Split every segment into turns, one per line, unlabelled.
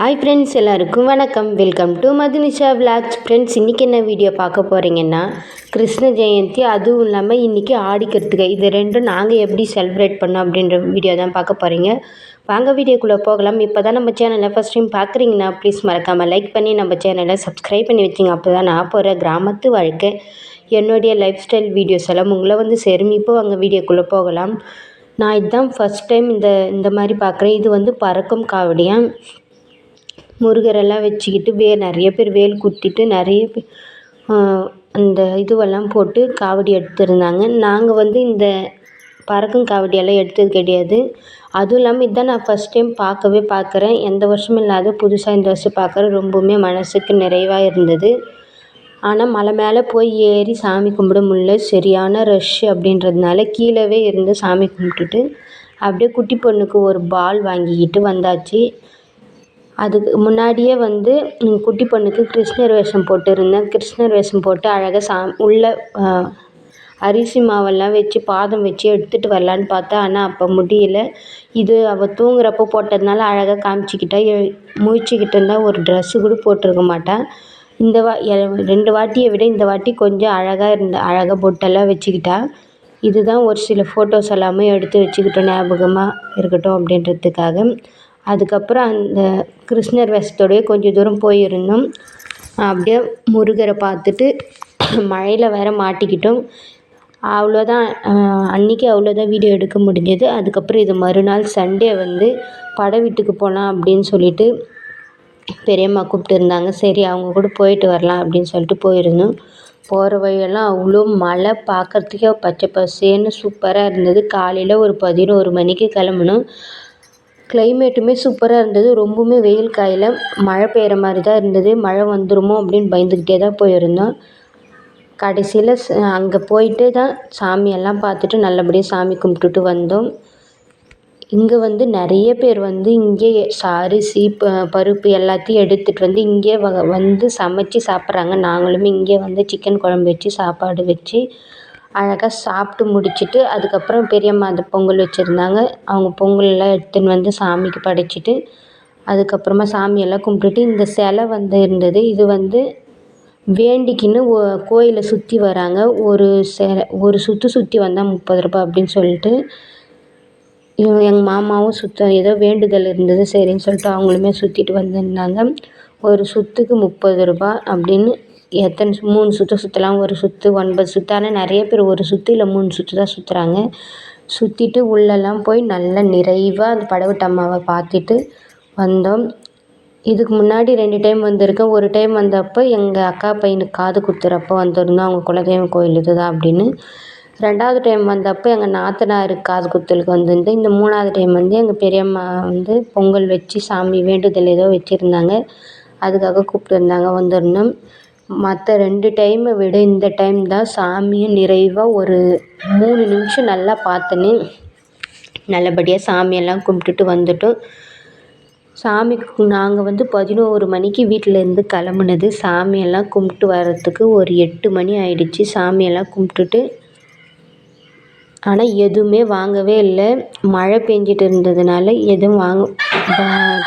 Hi friends எல்லாருக்கும் வணக்கம். Welcome to Madhunisha vlogs friends இன்றைக்கி என்ன வீடியோ பார்க்க போகிறீங்கன்னா கிருஷ்ண ஜெயந்தி அதுவும் இல்லாமல் இன்றைக்கி ஆடிக்கிறதுக்கு இது ரெண்டும் நாங்கள் எப்படி செலிப்ரேட் பண்ணோம் அப்படின்ற வீடியோ தான் பார்க்க போகிறீங்க வாங்க வீடியோக்குள்ளே போகலாம். இப்போ தான் நம்ம சேனலை ஃபஸ்ட் டைம் பார்க்குறீங்கன்னா ப்ளீஸ் மறக்காமல் லைக் பண்ணி நம்ம சேனலை சப்ஸ்கிரைப் பண்ணி வச்சிங்க. அப்போ தான் நான் போகிற கிராமத்து வாழ்க்கை என்னுடைய லைஃப் ஸ்டைல் வீடியோஸ் எல்லாம் உங்களை வந்து செருமிப்போ வாங்க வீடியோக்குள்ளே போகலாம். நான் இதுதான் ஃபஸ்ட் டைம் இந்த இந்த மாதிரி பார்க்குறேன். இது வந்து பறக்கும் காவடியாக முருகரெல்லாம் வச்சுக்கிட்டு வே நிறைய பேர் வேல் குத்திட்டு நிறைய பேர் அந்த இதுவெல்லாம் போட்டு காவடி எடுத்திருந்தாங்க. நாங்கள் வந்து இந்த பறக்கும் காவடியெல்லாம் எடுத்தது கிடையாது. அதுவும் இல்லாமல் இதுதான் நான் ஃபஸ்ட் டைம் பார்க்கவே பார்க்குறேன். எந்த வருஷமும் இல்லாத புதுசாக இந்த வருஷம் பார்க்குறேன் ரொம்பவுமே மனதுக்கு நிறைவாக இருந்தது. ஆனால் மலை மேலே போய் ஏறி சாமி கும்பிட முடியல. சரியான ரஷ் அப்படின்றதுனால கீழவே இருந்து சாமி கும்பிட்டுட்டு அப்படியே குட்டி பொண்ணுக்கு ஒரு பால் வாங்கிக்கிட்டு வந்தாச்சு. அதுக்கு முன்னாடியே வந்து குட்டி பொண்ணுக்கு கிருஷ்ணர் வேஷம் போட்டிருந்தேன். கிருஷ்ணர் வேஷம் போட்டு அழகாக சா உள்ளே அரிசி மாவெல்லாம் வச்சு பாதம் வச்சு எடுத்துகிட்டு வரலான்னு பார்த்தா ஆனால் அப்போ முடியல. இது அவள் தூங்குறப்போ போட்டதுனால அழகாக காமிச்சிக்கிட்டா முழிச்சிக்கிட்டு இருந்தால் ஒரு ட்ரெஸ்ஸு கூட போட்டிருக்க மாட்டாள் இந்த வா ரெண்டு வாட்டியை விட இந்த வாட்டி கொஞ்சம் அழகாக இருந்த அழகாக பொட்டெல்லாம் வச்சுக்கிட்டா. இதுதான் ஒரு சில ஃபோட்டோஸ் எல்லாமே எடுத்து வச்சுக்கிட்டோம் ஞாபகமாக இருக்கட்டும் அப்படின்றதுக்காக. அதுக்கப்புறம் அந்த கிருஷ்ணர் வேஷத்தோடயே கொஞ்சம் தூரம் போயிருந்தோம். அப்படியே முருகரை பார்த்துட்டு மழையில் வேறு மாட்டிக்கிட்டோம். அவ்வளோதான் அன்றைக்கி அவ்வளோதான் வீடியோ எடுக்க முடிஞ்சது. அதுக்கப்புறம் இது மறுநாள் சண்டே வந்து பட வீட்டுக்கு போகலாம் அப்படின்னு சொல்லிட்டு பெரியம்மா கூப்பிட்டுருந்தாங்க சரி அவங்க கூட போயிட்டு வரலாம் அப்படின்னு சொல்லிட்டு போயிருந்தோம். போகிற வழியெல்லாம் அவ்வளோ மழை பார்க்குறதுக்கே பச்சை பசேன்னு சூப்பராக இருந்தது. காலையில் ஒரு பதினோரு மணிக்கு கிளம்புனோம். கிளைமேட்டுமே சூப்பராக இருந்தது. ரொம்பவுமே வெயில் காயில். மழை பெய்கிற மாதிரி தான் இருந்தது. மழை வந்துடுமோ அப்படின்னு பயந்துக்கிட்டே தான் போயிருந்தோம். கடைசியில் அங்கே போயிட்டு தான் சாமியெல்லாம் பார்த்துட்டு நல்லபடியாக சாமி கும்பிட்டுட்டு வந்தோம். இங்கே வந்து நிறைய பேர் வந்து இங்கே அரிசி ப பருப்பு எல்லாத்தையும் எடுத்துகிட்டு வந்து இங்கே வ வந்து சமைச்சி சாப்பிட்றாங்க. நாங்களுமே இங்கே வந்து சிக்கன் குழம்பு வச்சு சாப்பாடு வச்சு அழகாக சாப்பிட்டு முடிச்சுட்டு அதுக்கப்புறம் பெரியம்மா அந்த பொங்கல் வச்சுருந்தாங்க. அவங்க பொங்கலெல்லாம் எடுத்துன்னு வந்து சாமிக்கு படைச்சிட்டு அதுக்கப்புறமா சாமியெல்லாம் கும்பிட்டுட்டு இந்த சிலை வந்து இருந்தது. இது வந்து வேண்டிக்கின்னு ஓ கோயிலை சுற்றி வராங்க. ஒரு சில ஒரு சுற்று சுற்றி வந்தால் முப்பது ரூபாய் அப்படின்னு சொல்லிட்டு இவங்க எங்கள் மாமாவும் சுற்ற ஏதோ வேண்டுதல் இருந்தது. சரின்னு சொல்லிட்டு அவங்களுமே சுற்றிட்டு வந்திருந்தாங்க. ஒரு சுற்றுக்கு முப்பது ரூபாய் அப்படின்னு எத்தனை மூணு சுற்று சுற்றலாம் ஒரு சுற்று ஒன்பது சுற்று ஆனால் நிறைய பேர் ஒரு சுற்று இல்லை மூணு சுற்று தான் சுற்றுறாங்க சுற்றிட்டு உள்ளெல்லாம் போய் நல்லா நிறைவாக அந்த படவட்டு அம்மாவை பார்த்துட்டு வந்தோம். இதுக்கு முன்னாடி ரெண்டு டைம் வந்திருக்கேன். ஒரு டைம் வந்தப்போ எங்கள் அக்கா பையனுக்கு காது குத்துறப்போ வந்திருந்தோம். அவங்க குலதெய்வம் கோயில் இதுதான் அப்படின்னு. ரெண்டாவது டைம் வந்தப்போ எங்கள் நாத்தனார் காது குத்தலுக்கு வந்திருந்தேன் இந்த மூணாவது டைம் வந்து எங்கள் பெரியம்மா வந்து பொங்கல் வச்சு சாமி வேண்டுதல் ஏதோ வச்சுருந்தாங்க. அதுக்காக கூப்பிட்டுருந்தாங்க வந்திருந்தோம். மற்ற ரெண்டு டைமை விட இந்த டைம் தான் சாமியை நிறைவாக ஒரு மூணு நிமிஷம் நல்லா பார்த்தோன்னே நல்லபடியாக சாமியெல்லாம் கும்பிட்டுட்டு வந்துட்டோம். சாமிக்கு நாங்கள் வந்து பதினோரு மணிக்கு வீட்டிலேருந்து கிளம்புனது. சாமியெல்லாம் கும்பிட்டு வர்றதுக்கு ஒரு எட்டு மணி ஆயிடுச்சு. சாமியெல்லாம் கும்பிட்டுட்டு ஆனால் எதுவுமே வாங்கவே இல்லை. மழை பெஞ்சிட்டு இருந்ததுனால எதுவும் வாங்க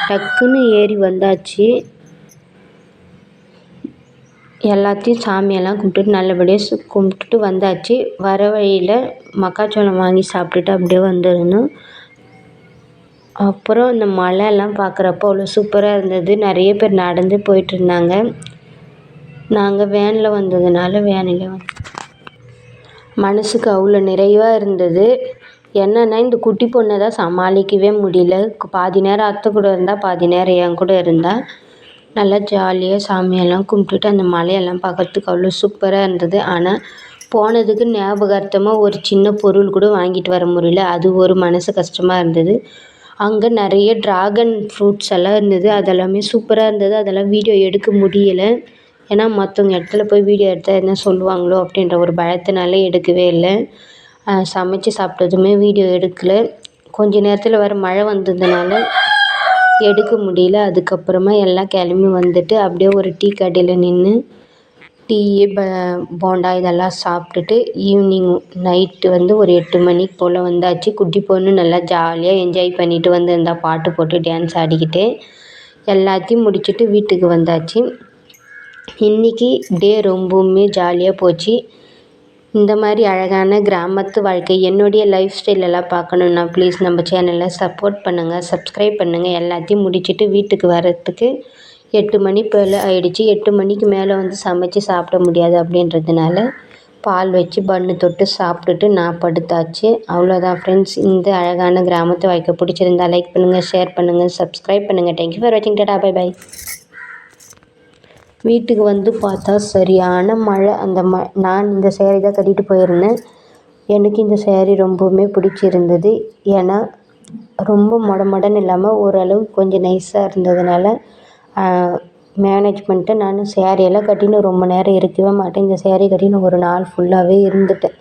டக்குன்னு ஏறி வந்தாச்சு. எல்லாத்தையும் சாமியெல்லாம் கும்பிட்டுட்டு நல்லபடியாக சு கும்பிட்டுட்டு வந்தாச்சு. வர வழியில் மக்காச்சோளம் வாங்கி சாப்பிட்டுட்டு அப்படியே வந்துருந்தோம். அப்புறம் இந்த மலையெல்லாம் பார்க்குறப்போ அவ்வளோ சூப்பராக இருந்தது. நிறைய பேர் நடந்து போயிட்டுருந்தாங்க நாங்கள் வேனில் வந்ததுனால வேனில் வந்து மனதுக்கு அவ்வளோ நிறைவாக இருந்தது. என்னென்னா இந்த குட்டி பொண்ணை தான் சமாளிக்கவே முடியல. பாதி நேரம் அத்தை கூட இருந்தால் பாதி நேரம் என் கூட இருந்தால் நல்லா ஜாலியாக சாமியெல்லாம் கும்பிட்டுட்டு அந்த மலையெல்லாம் பார்க்கறதுக்கு அவ்வளோ சூப்பராக இருந்தது. ஆனால் போனதுக்கு ஞாபகார்த்தமாக ஒரு சின்ன பொருள் கூட வாங்கிட்டு வர முடியல. அது ஒரு மனசு கஷ்டமாக இருந்தது. அங்கே நிறைய ட்ராகன் ஃப்ரூட்ஸ் எல்லாம் இருந்தது. அதெல்லாமே சூப்பராக இருந்தது. அதெல்லாம் வீடியோ எடுக்க முடியலை. ஏன்னா மற்றவங்க இடத்துல போய் வீடியோ எடுத்தால் என்ன சொல்லுவாங்களோ அப்படின்ற ஒரு பயத்தினால எடுக்கவே இல்லை. சமைச்சு சாப்பிட்டதுமே வீடியோ எடுக்கலை. கொஞ்ச நேரத்தில் வேறு மழை வந்ததுனால எடுக்க முடியல. அதுக்கப்புறமா எல்லாம் கிளம்பி வந்துட்டு அப்படியே ஒரு டீ கடையில் நின்று டீ ப போண்டா இதெல்லாம் சாப்பிட்டுட்டு ஈவினிங் நைட்டு வந்து ஒரு எட்டு மணிக்கு போல் வந்தாச்சு. குட்டி பொண்ணு நல்லா ஜாலியாக என்ஜாய் பண்ணிட்டு வந்திருந்தா. பாட்டு போட்டு டான்ஸ் ஆடிக்கிட்டு எல்லாத்தையும் முடிச்சுட்டு வீட்டுக்கு வந்தாச்சு. இன்றைக்கி டே ரொம்பவுமே ஜாலியாக போச்சு. இந்த மாதிரி அழகான கிராமத்து வாழ்க்கை என்னுடைய லைஃப் ஸ்டைலெல்லாம் பார்க்கணுன்னா ப்ளீஸ் நம்ம சேனலை சப்போர்ட் பண்ணுங்கள் சப்ஸ்கிரைப் பண்ணுங்கள் எல்லாத்தையும் முடிச்சுட்டு வீட்டுக்கு வர்றதுக்கு எட்டு மணி போல் ஆயிடுச்சு. எட்டு மணிக்கு மேலே வந்து சமைச்சு சாப்பிட முடியாது அப்படின்றதுனால பால் வச்சு பன்னு தொட்டு சாப்பிட்டுட்டு நான் படுத்தாச்சு. அவ்வளோதான் ஃப்ரெண்ட்ஸ் இந்த அழகான கிராமத்து வாழ்க்கை பிடிச்சிருந்தா லைக் பண்ணுங்கள் ஷேர் பண்ணுங்கள் சப்ஸ்கிரைப் பண்ணுங்கள் தேங்க்யூ ஃபார் வாட்சிங் டடா பை பை வீட்டுக்கு வந்து பார்த்தா சரியான மழை. அந்த ம நான் இந்த சேரீ தான் கட்டிட்டு போயிருந்தேன். எனக்கு இந்த சேரீ ரொம்பவுமே பிடிச்சிருந்தது. ஏன்னா ரொம்ப மொட மொடன்னு இல்லாமல் ஓரளவு கொஞ்சம் நைஸாக இருந்ததுனால மேனேஜ்மெண்ட்டை நான் சேரீயெல்லாம் கட்டின்னு ரொம்ப நேரம் இருக்கவே மாட்டேன். இந்த சேரீ கட்டின்னு ஒரு நாள் ஃபுல்லாகவே இருந்துட்டேன்.